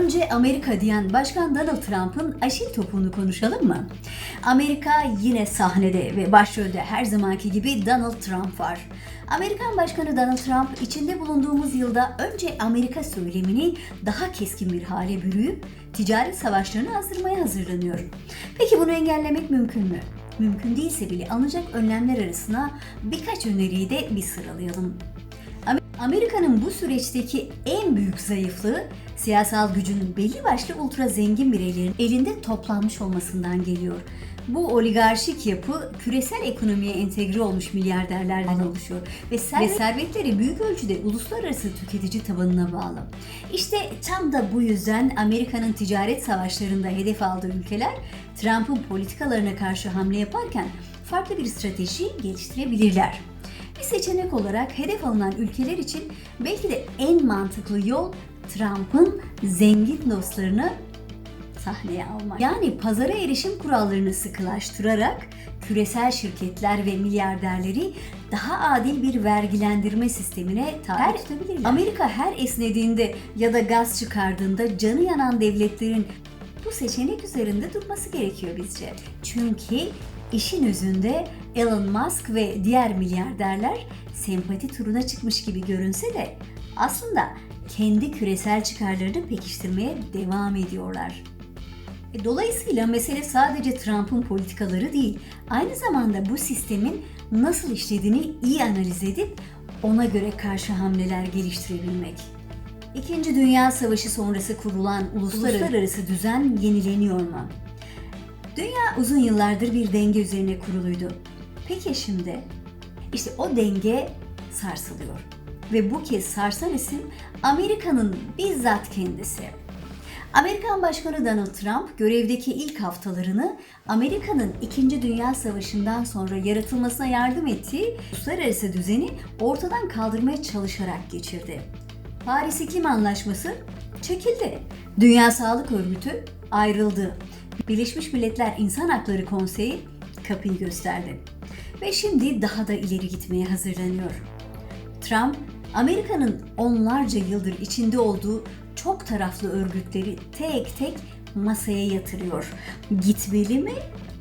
Önce Amerika diyen Başkan Donald Trump'ın aşil topunu konuşalım mı? Amerika yine sahnede ve başrolde her zamanki gibi Donald Trump var. Amerikan Başkanı Donald Trump içinde bulunduğumuz yılda önce Amerika söylemini daha keskin bir hale bürüyüp ticaret savaşlarını azdırmaya hazırlanıyor. Peki bunu engellemek mümkün mü? Mümkün değilse bile alınacak önlemler arasına birkaç öneriyi de bir sıralayalım. Amerika'nın bu süreçteki en büyük zayıflığı siyasal gücünün belli başlı ultra zengin bireylerin elinde toplanmış olmasından geliyor. Bu oligarşik yapı küresel ekonomiye entegre olmuş milyarderlerden oluşuyor ve, servet, ve servetleri büyük ölçüde uluslararası tüketici tabanına bağlı. İşte tam da bu yüzden Amerika'nın ticaret savaşlarında hedef aldığı ülkeler Trump'ın politikalarına karşı hamle yaparken farklı bir strateji geliştirebilirler. Bir seçenek olarak hedef alınan ülkeler için belki de en mantıklı yol Trump'ın zengin dostlarını sahneye almak. Yani pazara erişim kurallarını sıkılaştırarak küresel şirketler ve milyarderleri daha adil bir vergilendirme sistemine tabi tutabilirler. Amerika her esnediğinde ya da gaz çıkardığında canı yanan devletlerin bu seçenek üzerinde durması gerekiyor bizce. Çünkü işin özünde Elon Musk ve diğer milyarderler sempati turuna çıkmış gibi görünse de aslında kendi küresel çıkarlarını pekiştirmeye devam ediyorlar. E, dolayısıyla mesele sadece Trump'ın politikaları değil, aynı zamanda bu sistemin nasıl işlediğini iyi analiz edip ona göre karşı hamleler geliştirebilmek. İkinci Dünya Savaşı sonrası kurulan uluslararası, uluslararası düzen yenileniyor mu? Dünya uzun yıllardır bir denge üzerine kuruluydu. Peki şimdi? İşte o denge sarsılıyor. Ve bu kez sarsan isim Amerika'nın bizzat kendisi. Amerikan Başkanı Donald Trump görevdeki ilk haftalarını Amerika'nın 2. Dünya Savaşı'ndan sonra yaratılmasına yardım ettiği uluslararası düzeni ortadan kaldırmaya çalışarak geçirdi. Paris İklim Anlaşması çekildi. Dünya Sağlık Örgütü ayrıldı. Birleşmiş Milletler İnsan Hakları Konseyi kapıyı gösterdi. Ve şimdi daha da ileri gitmeye hazırlanıyor. Trump, Amerika'nın onlarca yıldır içinde olduğu çok taraflı örgütleri tek tek masaya yatırıyor. Gitmeli mi,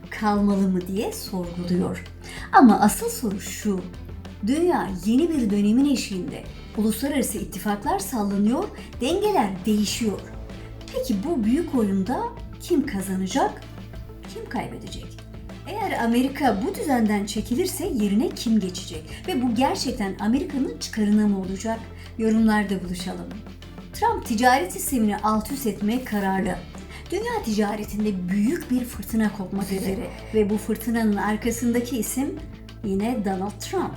kalmalı mı diye sorguluyor. Ama asıl soru şu. Dünya yeni bir dönemin eşiğinde. Uluslararası ittifaklar sallanıyor, dengeler değişiyor. Peki bu büyük oyunda kim kazanacak, kim kaybedecek? Eğer Amerika bu düzenden çekilirse yerine kim geçecek? Ve bu gerçekten Amerika'nın çıkarına mı olacak? Yorumlarda buluşalım. Trump ticaret sistemini alt üst etmeye kararlı. Dünya ticaretinde büyük bir fırtına kopmak üzere ve bu fırtınanın arkasındaki isim yine Donald Trump.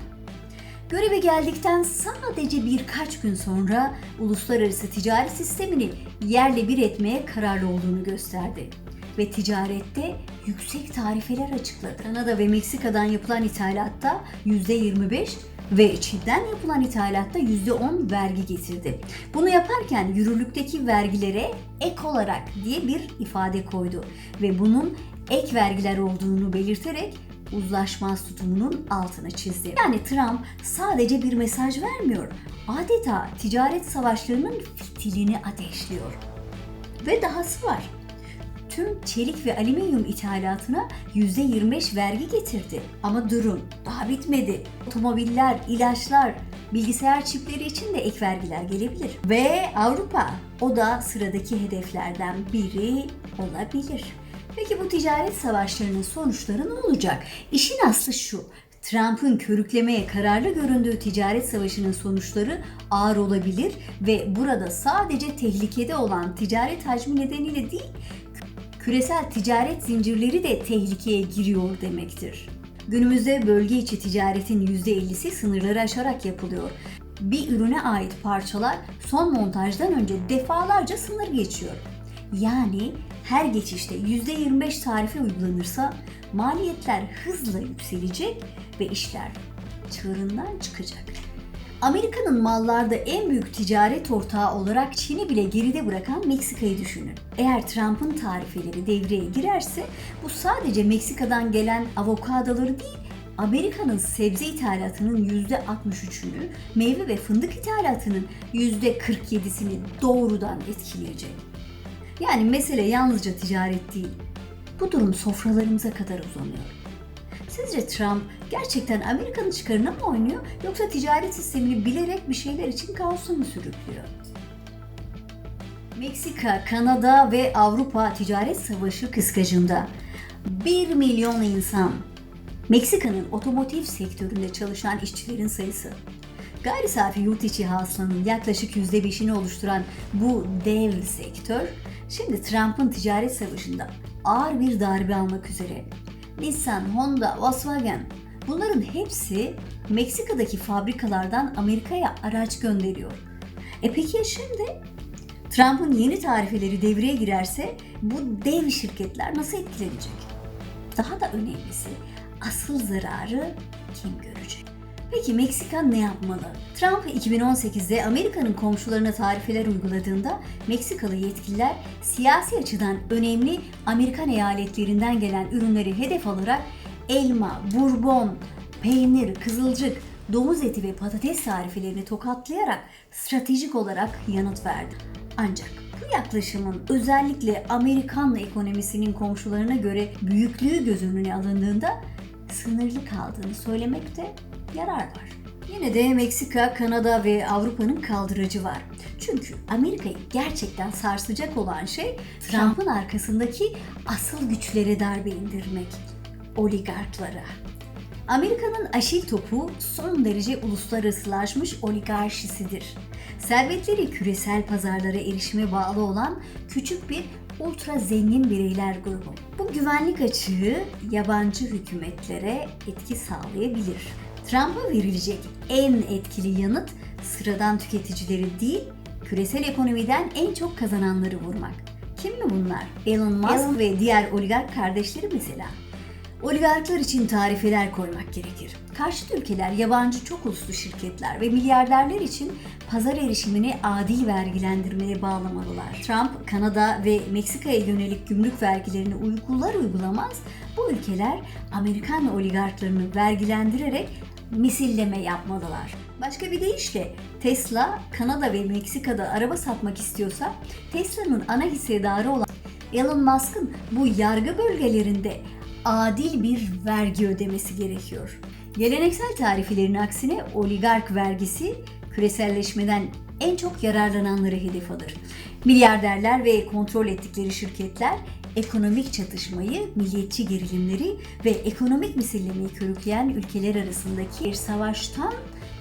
Göreve geldikten sadece birkaç gün sonra uluslararası ticaret sistemini yerle bir etmeye kararlı olduğunu gösterdi. Ve ticarette yüksek tarifeler açıkladı. Kanada ve Meksika'dan yapılan ithalatta %25 ve Çin'den yapılan ithalatta %10 vergi getirdi. Bunu yaparken yürürlükteki vergilere ek olarak diye bir ifade koydu ve bunun ek vergiler olduğunu belirterek uzlaşmaz tutumunun altına çizdi. Yani Trump sadece bir mesaj vermiyor, adeta ticaret savaşlarının fitilini ateşliyor. Ve dahası var. Tüm çelik ve alüminyum ithalatına %25 vergi getirdi. Ama durun, daha bitmedi. Otomobiller, ilaçlar, bilgisayar çipleri için de ek vergiler gelebilir. Ve Avrupa, o da sıradaki hedeflerden biri olabilir. Peki bu ticaret savaşlarının sonuçları ne olacak? İşin aslı şu. Trump'ın körüklemeye kararlı göründüğü ticaret savaşının sonuçları ağır olabilir ve burada sadece tehlikede olan ticaret hacmi nedeniyle değil, küresel ticaret zincirleri de tehlikeye giriyor demektir. Günümüzde bölge içi ticaretin %50'si sınırları aşarak yapılıyor. Bir ürüne ait parçalar son montajdan önce defalarca sınır geçiyor. Yani her geçişte %25 tarife uygulanırsa maliyetler hızla yükselecek ve işler çığırından çıkacak. Amerika'nın mallarda en büyük ticaret ortağı olarak Çin'i bile geride bırakan Meksika'yı düşünün. Eğer Trump'ın tarifeleri devreye girerse bu sadece Meksika'dan gelen avokadoları değil, Amerika'nın sebze ithalatının %63'ünü, meyve ve fındık ithalatının %47'sini doğrudan etkileyecek. Yani mesele yalnızca ticaret değil. Bu durum sofralarımıza kadar uzanıyor. Sizce Trump gerçekten Amerika'nın çıkarına mı oynuyor yoksa ticaret sistemini bilerek bir şeyler için kaosa mı sürüklüyor? Meksika, Kanada ve Avrupa ticaret savaşı kıskacında 1 milyon insan Meksika'nın otomotiv sektöründe çalışan işçilerin sayısı. Gayri safi yurt içi hasılanın yaklaşık %5'ini oluşturan bu dev sektör, şimdi Trump'ın ticaret savaşında ağır bir darbe almak üzere. Nissan, Honda, Volkswagen bunların hepsi Meksika'daki fabrikalardan Amerika'ya araç gönderiyor. E peki ya şimdi? Trump'ın yeni tarifeleri devreye girerse bu dev şirketler nasıl etkilenecek? Daha da önemlisi asıl zararı kim görecek? Peki Meksika ne yapmalı? Trump 2018'de Amerika'nın komşularına tarifeler uyguladığında Meksikalı yetkililer siyasi açıdan önemli Amerikan eyaletlerinden gelen ürünleri hedef alarak elma, bourbon, peynir, kızılcık, domuz eti ve patates tarifelerini tokatlayarak stratejik olarak yanıt verdi. Ancak bu yaklaşımın özellikle Amerikan ekonomisinin komşularına göre büyüklüğü göz önüne alındığında sınırlı kaldığını söylemekte yarar var. Yine de Meksika, Kanada ve Avrupa'nın kaldıracı var. Çünkü Amerika'yı gerçekten sarsacak olan şey Trump'ın arkasındaki asıl güçlere darbe indirmek. Oligarklara. Amerika'nın aşil topu son derece uluslararasılaşmış oligarşisidir. Servetleri küresel pazarlara erişime bağlı olan küçük bir ultra zengin bireyler grubu. Bu güvenlik açığı yabancı hükümetlere etki sağlayabilir. Trump'a verilecek en etkili yanıt sıradan tüketicileri değil, küresel ekonomiden en çok kazananları vurmak. Kim mi bunlar? Elon Musk Elon- ve diğer oligark kardeşleri mesela. Oligarklar için tarifeler koymak gerekir. Karşıt ülkeler, yabancı çok uluslu şirketler ve milyarderler için pazar erişimini adil vergilendirmeye bağlamalılar. Trump, Kanada ve Meksika'ya yönelik gümrük vergilerini uygular uygulamaz bu ülkeler Amerikan oligarklarını vergilendirerek misilleme yapmalılar. Başka bir deyişle Tesla, Kanada ve Meksika'da araba satmak istiyorsa Tesla'nın ana hissedarı olan Elon Musk'ın bu yargı bölgelerinde adil bir vergi ödemesi gerekiyor. Geleneksel tarifelerin aksine oligark vergisi küreselleşmeden en çok yararlananları hedef alır. Milyarderler ve kontrol ettikleri şirketler ekonomik çatışmayı, milliyetçi gerilimleri ve ekonomik misillemeyi körükleyen ülkeler arasındaki bir savaştan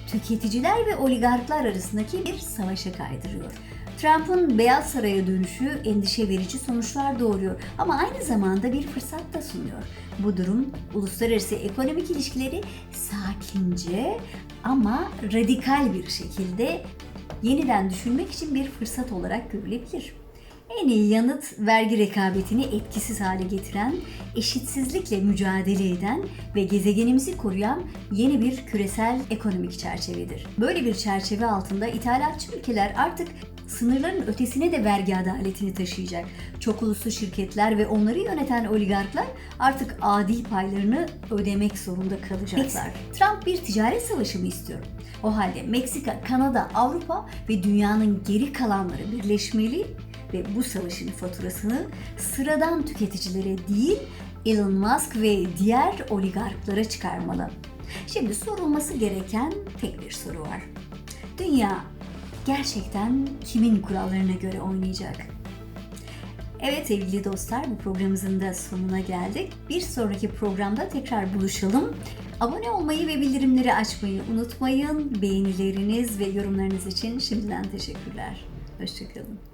tüketiciler ve oligarklar arasındaki bir savaşa kaydırıyor. Trump'ın Beyaz Saray'a dönüşü endişe verici sonuçlar doğuruyor ama aynı zamanda bir fırsat da sunuyor. Bu durum uluslararası ekonomik ilişkileri sakince ama radikal bir şekilde yeniden düşünmek için bir fırsat olarak görülebilir. En iyi yanıt vergi rekabetini etkisiz hale getiren, eşitsizlikle mücadele eden ve gezegenimizi koruyan yeni bir küresel ekonomik çerçevedir. Böyle bir çerçeve altında ithalatçı ülkeler artık sınırların ötesine de vergi adaletini taşıyacak. Çok uluslu şirketler ve onları yöneten oligarklar artık adil paylarını ödemek zorunda kalacaklar. Trump bir ticaret savaşı mı istiyor? O halde Meksika, Kanada, Avrupa ve dünyanın geri kalanları birleşmeli ve bu savaşın faturasını sıradan tüketicilere değil Elon Musk ve diğer oligarklara çıkarmalı. Şimdi sorulması gereken tek bir soru var. Dünya gerçekten kimin kurallarına göre oynayacak? Evet sevgili dostlar bu programımızın da sonuna geldik. Bir sonraki programda tekrar buluşalım. Abone olmayı ve bildirimleri açmayı unutmayın. Beğenileriniz ve yorumlarınız için şimdiden teşekkürler. Hoşçakalın.